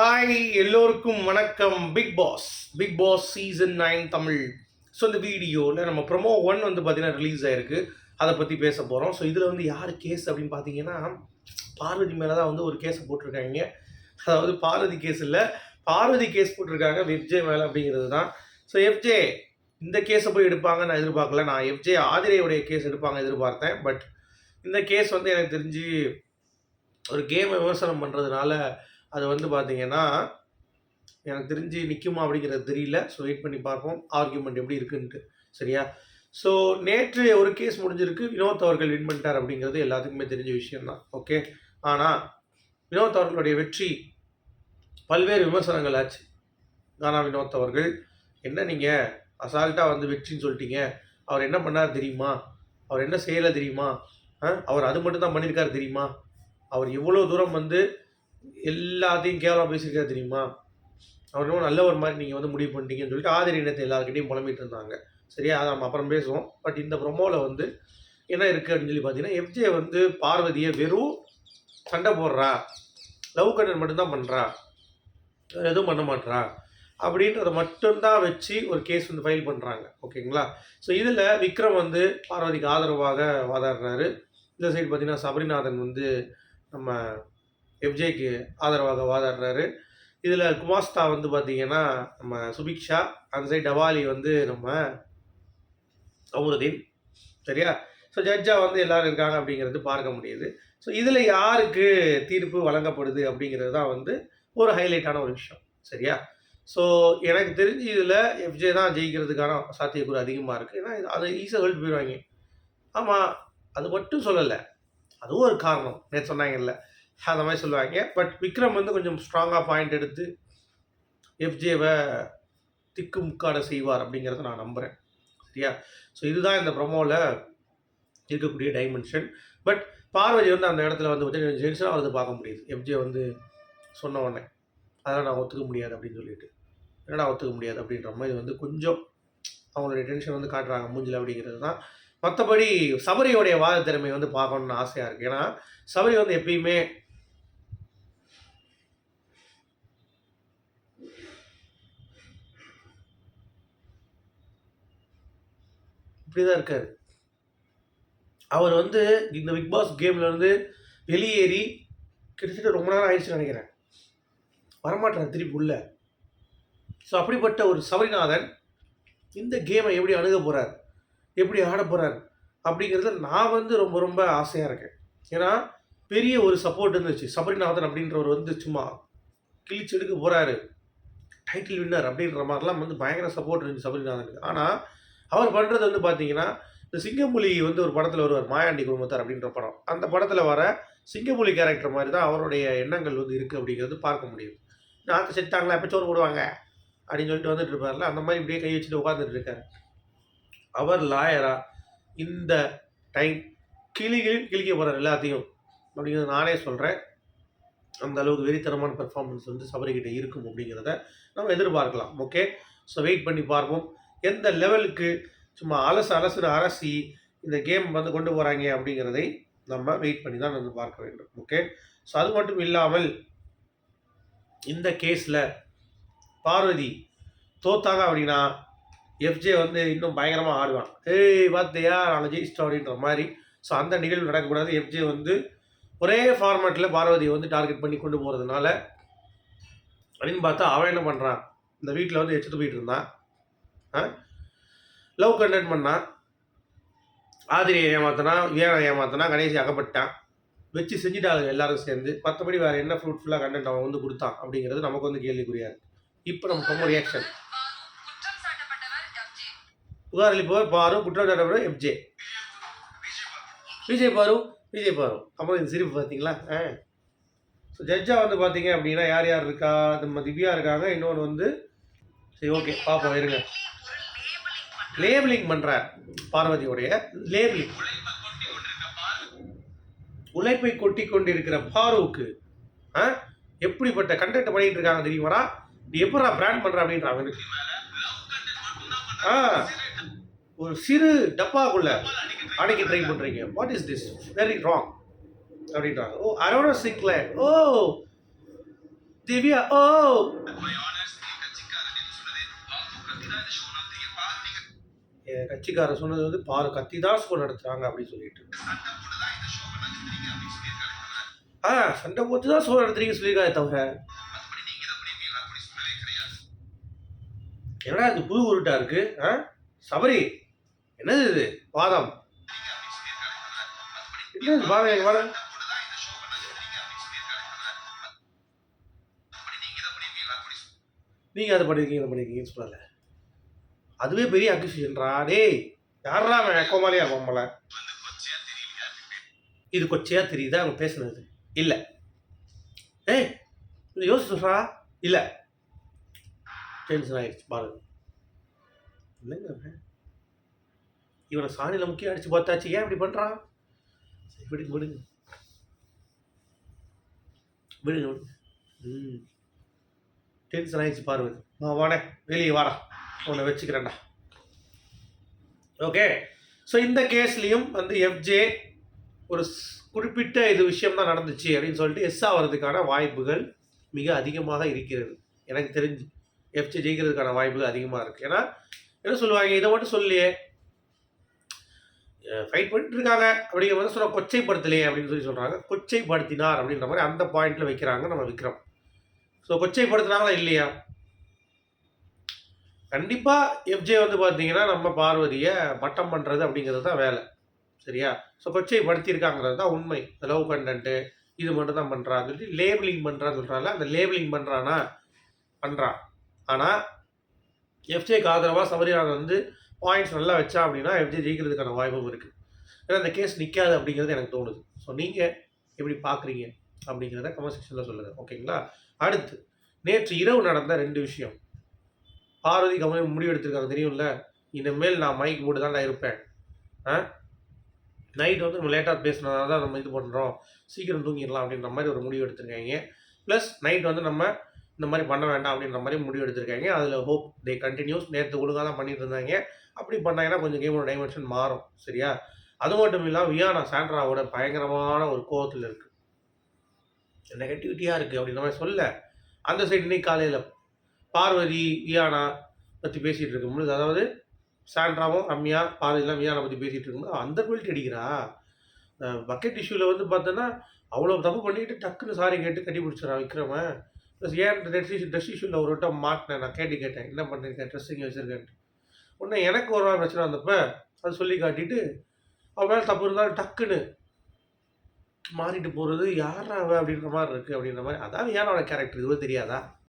Hi எல்லோருக்கும் வணக்கம். Bigg Boss Bigg Boss season nine Tamil. So இந்த வீடியோவில் நம்ம ப்ரொமோ ஒன் வந்து பார்த்திங்கன்னா ரிலீஸ் ஆயிருக்கு. அதை பற்றி பேச போகிறோம் ஸோ இதில் வந்து யார் கேஸ் அப்படின்னு பார்த்தீங்கன்னா பார்வதி மேலே தான் வந்து ஒரு கேஸை போட்டிருக்காங்க. அதாவது பார்வதி கேஸ் இல்லை பார்வதி கேஸ் போட்டிருக்காங்க எஃப்ஜே மேலே அப்படிங்கிறது தான். ஸோ எஃப்ஜே இந்த கேஸை போய் எடுப்பாங்க நான் எதிர்பார்க்கல. நான் எஃப்ஜே ஆதிரையுடைய கேஸ் எடுப்பாங்க எதிர்பார்த்தேன். பட் இந்த கேஸ் வந்து எனக்கு தெரிஞ்சு ஒரு கேமை விமர்சனம் பண்ணுறதுனால அது வந்து பார்த்தீங்கன்னா எனக்கு தெரிஞ்சு நிற்குமா அப்படிங்கிறது தெரியல. ஸோ வெயிட் பண்ணி பார்ப்போம். ஆர்கியூமெண்ட் எப்படி இருக்குன்ட்டு. சரியா? ஸோ நேற்று ஒரு கேஸ் முடிஞ்சிருக்கு. வினோத் அவர்கள் வின் பண்ணிட்டார் அப்படிங்கிறது எல்லாத்துக்குமே தெரிஞ்ச விஷயம்தான். ஓகே ஆனால் வினோத் அவர்களுடைய வெற்றி பல்வேறு விமர்சனங்கள் ஆச்சு. கானா வினோத் அவர்கள் என்ன நீங்கள் அசால்ட்டாக வந்து வெற்றின்னு சொல்லிட்டீங்க. அவர் என்ன பண்ணார் தெரியுமா? அவர் என்ன செய்யலை தெரியுமா? அவர் அது மட்டும் தான் பண்ணியிருக்காரு தெரியுமா? அவர் எவ்வளோ தூரம் வந்து எல்லாத்தையும் கேவலம் பேசியிருக்கா தெரியுமா? அவர் இன்னும் ஒரு மாதிரி நீங்கள் வந்து முடிவு பண்ணிட்டீங்கன்னு சொல்லிட்டு ஆதிரி இனத்தை எல்லாருக்கிட்டையும் புலம்பிட்டு இருந்தாங்க. சரியா? அதை நம்ம அப்புறம் பேசுவோம். பட் இந்த ப்ரொமோவில் வந்து என்ன இருக்குது அப்படின்னு சொல்லி பார்த்தீங்கன்னா எஃப்ஜே வந்து பார்வதியை வெறும் சண்டை போடுறா. லவ் கண்டன் மட்டும்தான் பண்ணுறா வேறு எதுவும் பண்ண மாட்றா. அப்படின்றத மட்டும்தான் வச்சு ஒரு கேஸ் வந்து ஃபைல் பண்ணுறாங்க ஓகேங்களா? ஸோ இதில் விக்ரம் வந்து பார்வதிக்கு ஆதரவாக வாதாடுறாரு. இந்த சைடு பார்த்தீங்கன்னா சபரிநாதன் வந்து நம்ம எஃப்ஜேக்கு ஆதரவாக வாதாடுறாரு. இதில் குமாஸ்தா வந்து பார்த்தீங்கன்னா நம்ம சுபிக்ஷா அந்த சைடு டவாலி வந்து நம்ம அமருதீன் சரியா? ஸோ ஜட்ஜாக வந்து எல்லோரும் இருக்காங்க அப்படிங்கிறது பார்க்க முடியுது. ஸோ இதில் யாருக்கு தீர்ப்பு வழங்கப்படுது அப்படிங்கிறது தான் வந்து ஒரு ஹைலைட்டான ஒரு விஷயம். சரியா? ஸோ எனக்கு தெரிஞ்சு இதில் எஃப்ஜே தான் ஜெயிக்கிறதுக்கான சாத்தியக்கூறு அதிகமாக இருக்குது ஏன்னா அது ஈஸியாக சொல்லிட்டு போயிடுவாங்க ஆமாம் அது மட்டும் சொல்லலை. அதுவும் ஒரு காரணம். நேற்று சொன்னாங்கல்ல. அந்த மாதிரி சொல்லுவாங்க. பட் விக்ரம் வந்து கொஞ்சம் ஸ்ட்ராங்காக பாயிண்ட் எடுத்து எஃப்ஜேவை திக்கு முக்காட செய்வார் அப்படிங்கிறத நான் நம்புகிறேன் சரியா? ஸோ இதுதான் இந்த ப்ரொமோவில் இருக்கக்கூடிய டைமென்ஷன் பட் பார்வதி வந்து அந்த இடத்துல வந்து பார்த்தீங்கன்னா ஜென்ஷனாக வந்து பார்க்க முடியுது. எஃப்ஜே வந்து சொன்ன உடனே அதெல்லாம் நான் ஒத்துக்க முடியாது அப்படின்னு சொல்லிட்டு. என்னடா ஒத்துக்க முடியாது அப்படின்ற மாதிரி வந்து கொஞ்சம் அவங்களுடைய டென்ஷன் வந்து காட்டுறாங்க மூஞ்சில் அப்படிங்கிறது தான். மற்றபடி சபரியோடைய வாத திறமை வந்து பார்க்கணுன்னு ஆசையாக இருக்குது ஏன்னா சபரி வந்து எப்பயுமே இப்படி தான் இருக்காரு. அவர் வந்து இந்த பிக் பாஸ் கேம்லேருந்து வெளியேறி கிட்டத்தட்ட ரொம்ப நேரம் ஆயிடுச்சுன்னு நினைக்கிறேன். வரமாட்டார் திருப்பி உள்ள. ஸோ அப்படிப்பட்ட ஒரு சபரிநாதன் இந்த கேமை எப்படி அணுக போகிறார் எப்படி ஆட போகிறார் அப்படிங்கிறத நான் வந்து ரொம்ப ரொம்ப ஆசையாக இருக்கேன். ஏன்னா பெரிய ஒரு சப்போர்ட் இருந்துச்சு. சபரிநாதன் அப்படின்றவர் வந்து சும்மா கிழிச்செடுக்க போகிறாரு டைட்டில் வின்னர் அப்படின்ற மாதிரிலாம் வந்து பயங்கர சப்போர்ட் இருந்துச்சு சபரிநாதனுக்கு. ஆனால் அவர் பண்ணுறது வந்து பார்த்தீங்கன்னா இந்த சிங்கப்புலி வந்து ஒரு படத்தில் வருவார் மாயாண்டி குடும்பத்தார் அப்படின்ற படம். அந்த படத்தில் வர சிங்கப்புலி கேரக்டர் மாதிரி தான் அவருடைய எண்ணங்கள் வந்து இருக்குது அப்படிங்கிறது பார்க்க முடியும் நாற்று செத்தாங்களா எப்போ சோறு போடுவாங்க? அப்படின்னு சொல்லிட்டு வந்துட்டு இருப்பார்ல அந்த மாதிரி இப்படியே கை வச்சுட்டு உட்காந்துட்டு இருக்காரு. அவர் லாயரா இந்த டைம் கிளி கிளி கிழிக்க போகிறார் எல்லாத்தையும் அப்படிங்கிறது நானே சொல்கிறேன் அந்த அளவுக்கு வெறித்தனமான பெர்ஃபார்மன்ஸ் வந்து சபரிக்கிட்ட இருக்கும் அப்படிங்கிறத நம்ம எதிர்பார்க்கலாம். ஓகே ஸோ வெயிட் பண்ணி பார்ப்போம். எந்த லெவலுக்கு சும்மா அலசு அலசுன்னு அரசி இந்த கேம் வந்து கொண்டு போகிறாங்க அப்படிங்கிறதை நம்ம வெயிட் பண்ணி தான் வந்து பார்க்க வேண்டும். ஓகே ஸோ அது மட்டும் இல்லாமல் இந்த கேஸில் பார்வதி தோத்தாங்க அப்படின்னா எஃப்ஜே வந்து இன்னும் பயங்கரமாக ஆடுவான். ஏய் பார்த்தியா நாங்கள் ஜெயிச்சிட்டோம் அப்படின்ற மாதிரி. ஸோ அந்த நிகழ்வு நடக்கக்கூடாது. எஃப்ஜே வந்து ஒரே ஃபார்மேட்டில் பார்வதியை வந்து டார்கெட் பண்ணி கொண்டு போகிறதுனால அப்படின்னு பார்த்தா அவன் என்ன பண்ணுறான் இந்த வீட்டில் வந்து எடுத்துகிட்டு போயிட்டு இருந்தான். லவ் கண்டென்ட் பண்ணான் ஆதிரியை ஏமாத்தினா வீரனை ஏமாத்தினா கணேசி அகப்பட்டான். வச்சு செஞ்சுட்டாங்க எல்லாரும் சேர்ந்து. மற்றபடி வேறு என்ன ஃப்ரூட்ஃபுல்லாக கண்டென்ட் அவன் வந்து கொடுத்தான் அப்படிங்கிறது நமக்கு வந்து கேள்விக்குரியாது இப்போ நமக்கு ரொம்ப ரியாக்ஷன் புகார் அளிப்பவர் பாரு குற்றம் சாட்டப்பவர் எஃப்ஜே விஜய் பாரு விஜய் பாரு. அப்புறம் இந்த சிரிப்பு பார்த்தீங்களா ஆ. ஸோ ஜட்ஜாக வந்து பார்த்தீங்க அப்படின்னா யார் யார் இருக்கா? நம்ம திவ்யா இருக்காங்க. இன்னொன்று வந்து சரி ஓகே பார்ப்போம் இருங்க. லேபிளிங் பண்ணுறார் பார்வதியுடைய லேபிளிங். உழைப்பை கொட்டி கொண்டிருக்கிற பாருவுக்கு ஆ? எப்படிப்பட்ட கண்டென்ட் பண்ணிட்டு இருக்காங்க தெரியுமாடா? நீ எப்படா பிராண்ட் பண்ற அப்படின்ற எனக்கு. ஆ. ஒரு சிறு டப்பாக்குள்ள அடைக்க ட்ரை பண்றீங்க. What is this very wrong அப்படின்றாங்க. ஓ அரோனா சிக்ல ஓ. திவ்யா ஓ. கட்சிக்காரர் சொன்னது வந்து பாரு கத்தி தான் ஷோ நடத்துறாங்க அப்படின்னு சொல்லிட்டு ஆ சண்டை போட்டு தான் ஷோ நடத்துறீங்க சொல்லியிருக்காரு தவிர. என்னடா இது புது உருட்டா இருக்கு? ஆ சபரி என்னது இது? வாதம். என்னது வாதம் எங்க வாதம் நீங்க அதை பண்ணிருக்கீங்க இதை பண்ணிருக்கீங்கன்னு சொல்லலை. அதுவே பெரிய அக்யூசியன்ரா டேய் யாரா அவன் கோமாளியா இருப்பான் இது கொச்சையா தெரியுதா அவங்க பேசுனது? இல்ல. ஏய் இது யோசிச்சு சொல்கிறா இல்ல. டென்ஷன் ஆயிடுச்சு பாருங்க. என்னங்க இவனை சாணியில் முக்கிய அடிச்சு பார்த்தாச்சு. ஏன் இப்படி பண்றான்? சரி, விடுங்க விடுங்க. விடுங்க விடுங்க. ம். டென்ஷன் ஆயிடுச்சு பாருங்க. வா வாடே. வெளியே வாடா. உன்னை வச்சுக்கிறேன்டா. ஓகே ஸோ இந்த கேஸ்லேயும் வந்து எஃப்ஜே ஒரு குறிப்பிட்ட இது விஷயம் தான் நடந்துச்சு அப்படின்னு சொல்லிட்டு எஸ் ஆகிறதுக்கான வாய்ப்புகள் மிக அதிகமாக இருக்கிறது. எனக்கு தெரிஞ்சு எஃப்ஜே ஜெயிக்கிறதுக்கான வாய்ப்புகள் அதிகமாக இருக்குது ஏன்னா என்ன சொல்லுவாங்க? இதை மட்டும் சொல்லியே. ஃபைட் பண்ணிட்டு இருக்காங்க அப்படிங்கிற மாதிரி சொல்ல கொச்சைப்படுத்தலையே அப்படின்னு சொல்லி சொல்கிறாங்க கொச்சைப்படுத்தினார் அப்படின்ற மாதிரி அந்த பாயிண்ட்டில் வைக்கிறாங்க நம்ம விக்ரம். ஸோ கொச்சைப்படுத்துனாங்களா இல்லையா? கண்டிப்பாக எஃப்ஜே வந்து பார்த்தீங்கன்னா நம்ம பார்வதியை மட்டம் பண்ணுறது அப்படிங்கிறது தான் வேலை. சரியா? ஸோ கொச்சைப்படுத்தியிருக்காங்கிறது தான் உண்மை. லவ் கண்டென்ட்டு இது மட்டும் தான் பண்ணுறான்னு சொல்லிட்டு லேபிளிங் பண்ணுறான்னு சொல்கிறாங்க அந்த லேபிளிங் பண்ணுறானா பண்ணுறான் ஆனால் எஃப்ஜேக்கு ஆதரவாக சபரிநாதன் வந்து பாயிண்ட்ஸ் நல்லா வச்சா அப்படின்னா எஃப்ஜே ஜெயிக்கிறதுக்கான வாய்ப்பும் இருக்குது ஏன்னா இந்த கேஸ் நிற்காது அப்படிங்கிறது எனக்கு தோணுது. ஸோ நீங்கள் எப்படி பார்க்குறீங்க அப்படிங்கிறத கமெண்ட் செக்ஷனில் சொல்லுங்கள் ஓகேங்களா அடுத்து நேற்று இரவு நடந்த ரெண்டு விஷயம். பார்வதி கமலி முடிவெடுத்திருக்காங்க தெரியும்ல? இனிமேல் நான் மைக் போட்டு தான் நான் இருப்பேன். ஆ? நைட் வந்து நம்ம லேட்டாக பேசினதால தான் நம்ம இது பண்ணுறோம் சீக்கிரம் தூங்கிடலாம் அப்படின்ற மாதிரி ஒரு முடிவு எடுத்திருக்காங்க. ப்ளஸ் நைட் வந்து நம்ம இந்த மாதிரி பண்ண வேண்டாம் அப்படின்ற மாதிரி முடிவு எடுத்திருக்காங்க. அதில் ஹோப் தே கண்டினியூஸ் நேற்று ஒழுங்காக தான் பண்ணிட்டு இருந்தாங்க. அப்படி பண்ணாங்கன்னா கொஞ்சம் கேமோட டைமென்ஷன் மாறும். சரியா? அது மட்டும் இல்லாமல் வியானா சாண்ட்ராவோட பயங்கரமான ஒரு கோவத்தில் இருக்குது நெகட்டிவிட்டியாக இருக்குது அப்படின்ற மாதிரி சொல்ல. அந்த சைடு இன்னைக்கு காலையில் பார்வதி வியானா பற்றி பேசிகிட்டு இருக்கும்போது அதாவது சாண்ட்ராவும் ரம்யா பார்வதிலாம் வியானா பற்றி பேசிகிட்டு இருக்கும்போது அந்த குவாலிட்டி அடிக்கிறா? பக்கெட் இஷ்யூவில் வந்து பார்த்தோன்னா அவ்வளோ தப்பு பண்ணிட்டு டக்குன்னு சாரி கேட்டு கட்டி பிடிச்சிடா விக்ரம. ப்ளஸ் ஏன் ட்ரெஸ் இஷ்யூ ட்ரெஸ் இஷ்யூவில் ஒரு வட்டம் மாட்டினேன் நான் கேட்டு கேட்டேன் என்ன பண்ணியிருக்கேன் ட்ரெஸ்ஸிங் வச்சுருக்கேன்ட்டு. உடனே எனக்கு ஒரு நாள் பிரச்சனை வந்தப்போ அது சொல்லி காட்டிட்டு அவன் மேலே தப்பு இருந்தாலும் டக்குன்னு மாறிட்டு போகிறது யாரா அவ அப்படின்ற மாதிரி இருக்குது அப்படின்ற மாதிரி. அதான் ஏனோட கேரக்டர் இதுவும் தெரியாதா?